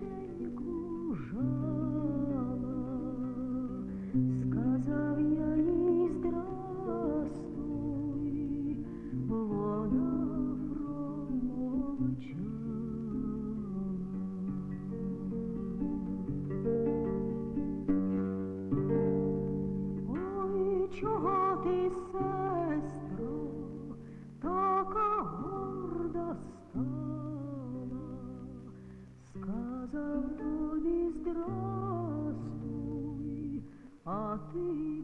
Thank you. А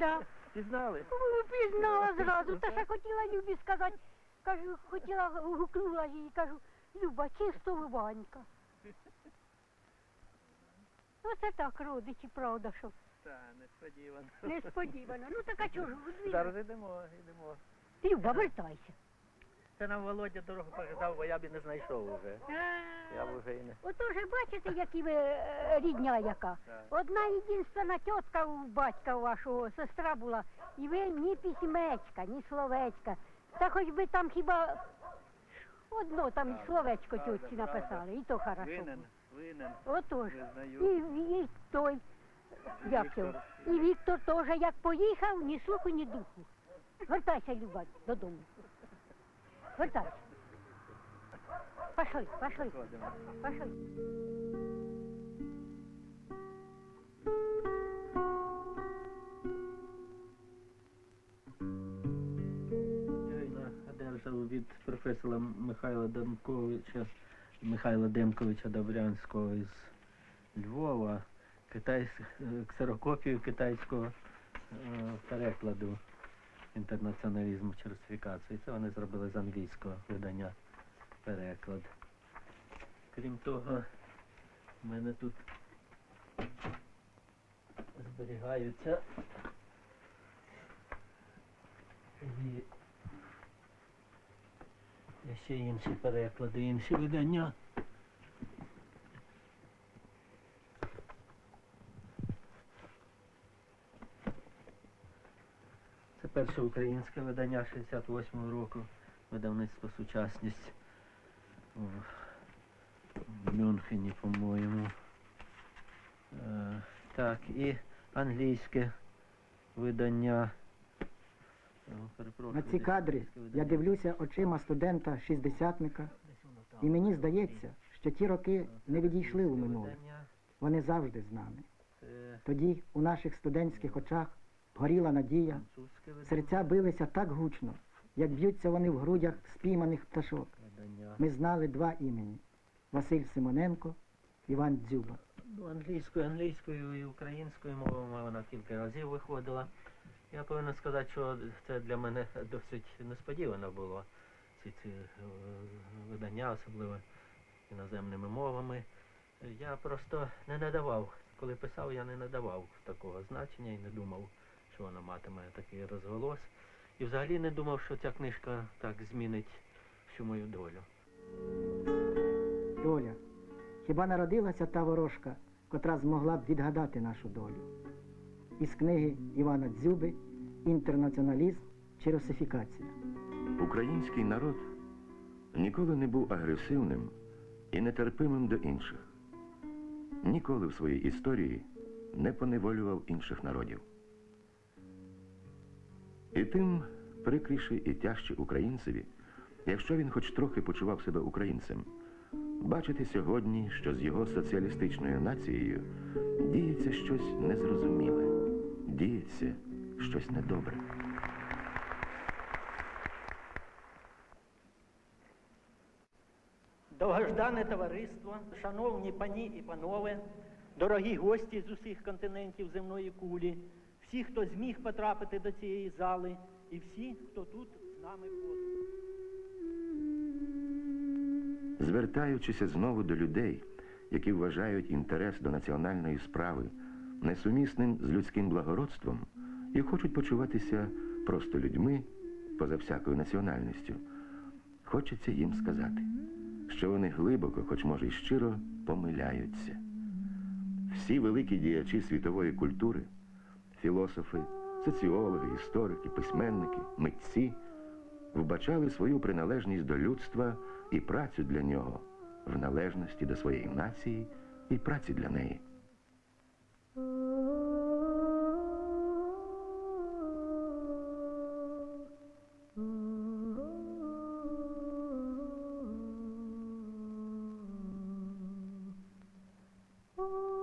да. Пізнали? Ну, Пізнала зразу. Та ще хотіла Любі сказати. Кажу, хотіла, гукнула їй, кажу, Люба, чисто Ванька. Оце так, родичі, правда, що Та, несподівано. несподівано. Ну так а чого ж? Зараз йдемо, йдемо. Люба, вертайся. Це нам Володя дорогу показав, бо я б і не знайшов уже. Я б вже і не. Ото вже бачите, які ви е, рідня яка. Так. Одна єдинственна тітка у батька вашого, сестра була, і ви ні письмечка, ні словечка. Та хоч би там хіба одно там Правда, словечко правда, тітці правда. написали, і то хорошо. Винен, було. винен. Отож. Визнаю. І, і той, як його, Віктор. і Віктор теж як поїхав, ні слуху, ні духу. Вертайся, Люба, додому. Вертайся. Пошли, пошли, пошли. Одержав від професора Михайла Демковича, Михайла Демковича Добрянського із Львова, китайсь, е, ксерокопію китайського е, перекладу інтернаціоналізму через фікацію. Це вони зробили з англійського видання переклад. Крім того, в мене тут зберігаються і ще інші переклади, інші видання. Це перше українське видання 68-го року, видавництво сучасність в Мюнхені, по-моєму. Е, так, і англійське видання. Е, На ці кадри я дивлюся очима студента шістдесятника, і мені здається, що ті роки не відійшли у минуле. Вони завжди з нами. Тоді у наших студентських очах горіла надія, серця билися так гучно, як б'ються вони в грудях спійманих пташок. Ми знали два імені Василь Симоненко, Іван Дзюба. Ну, англійською, англійською і українською мовами вона кілька разів виходила. Я повинен сказати, що це для мене досить несподівано було. Ці, ці е, видання, особливо іноземними мовами. Я просто не надавав, коли писав, я не надавав такого значення і не думав, що вона матиме такий розголос. І взагалі не думав, що ця книжка так змінить всю мою долю. Доля. Хіба народилася та ворожка, котра змогла б відгадати нашу долю? Із книги Івана Дзюби Інтернаціоналізм чи русифікація. Український народ ніколи не був агресивним і нетерпимим до інших. Ніколи в своїй історії не поневолював інших народів. І тим прикріше і тяжче українцеві, якщо він хоч трохи почував себе українцем, бачити сьогодні, що з його соціалістичною нацією діється щось незрозуміле, діється щось недобре. Довгождане товариство, шановні пані і панове, дорогі гості з усіх континентів земної кулі, всі, хто зміг потрапити до цієї зали, і всі, хто тут з нами поруч. Звертаючися знову до людей, які вважають інтерес до національної справи несумісним з людським благородством і хочуть почуватися просто людьми поза всякою національністю, хочеться їм сказати, що вони глибоко, хоч може й щиро, помиляються. Всі великі діячі світової культури, філософи, соціологи, історики, письменники, митці вбачали свою приналежність до людства і працю для нього в належності до своєї нації і праці для неї. Батько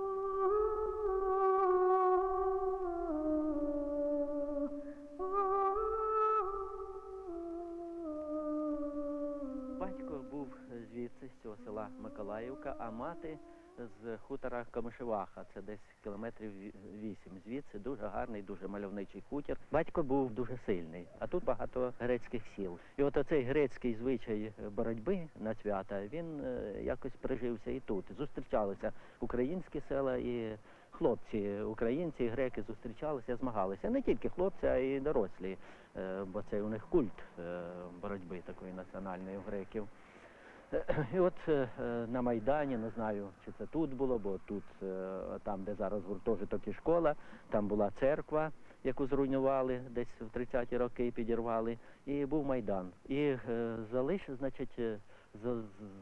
Миколаївка, а мати з хутора Камишеваха. Це десь кілометрів вісім звідси. Дуже гарний, дуже мальовничий хутір. Батько був дуже сильний, а тут багато грецьких сіл. І от оцей грецький звичай боротьби на свята він е, якось прижився і тут. Зустрічалися українські села і хлопці, українці і греки зустрічалися, змагалися. Не тільки хлопці, а й дорослі, е, бо це у них культ е, боротьби такої національної у греків. І от е, е, на Майдані, не знаю, чи це тут було, бо тут, е, там, де зараз гуртожиток і школа, там була церква, яку зруйнували десь в 30-ті роки, підірвали, і був Майдан. І е, залиш, значить,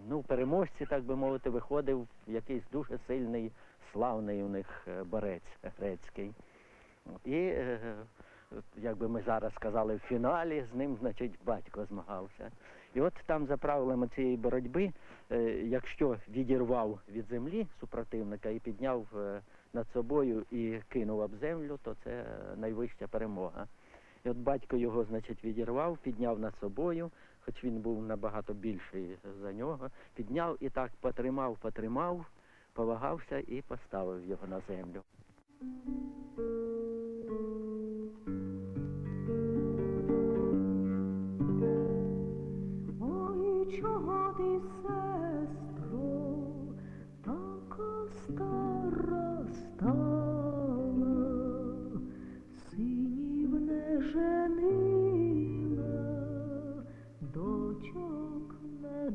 ну, переможці, так би мовити, виходив якийсь дуже сильний, славний у них борець грецький. І, як би ми зараз сказали, в фіналі з ним, значить, батько змагався. І от там за правилами цієї боротьби, е, якщо відірвав від землі супротивника і підняв е, над собою і кинув об землю, то це найвища перемога. І от батько його, значить, відірвав, підняв над собою, хоч він був набагато більший за нього, підняв і так потримав, потримав, повагався і поставив його на землю.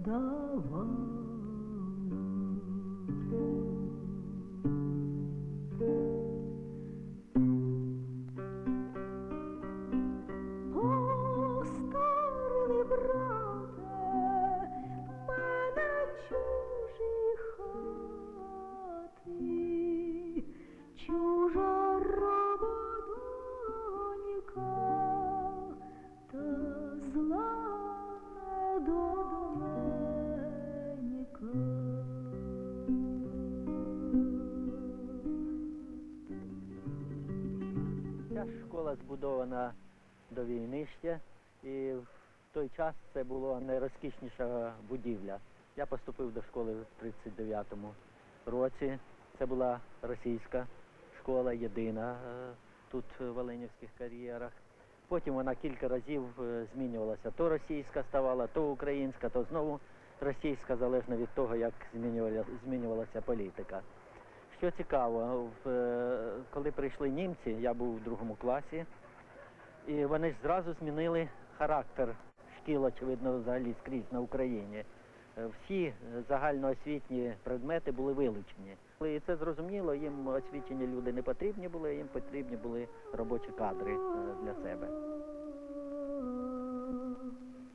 Не Ця школа збудована до війни ще, і в той час це була найрозкішніша будівля. Я поступив до школи в 39-му році. Це була російська школа, єдина е, тут в Оленівських кар'єрах. Потім вона кілька разів е, змінювалася. То російська ставала, то українська, то знову російська, залежно від того, як змінювалася політика. Що цікаво, е, коли прийшли німці, я був в другому класі, і вони ж зразу змінили характер шкіл, очевидно, взагалі скрізь на Україні. Е, Всі загальноосвітні предмети були вилучені. І це зрозуміло, їм освічені люди не потрібні були, їм потрібні були робочі кадри е, для себе.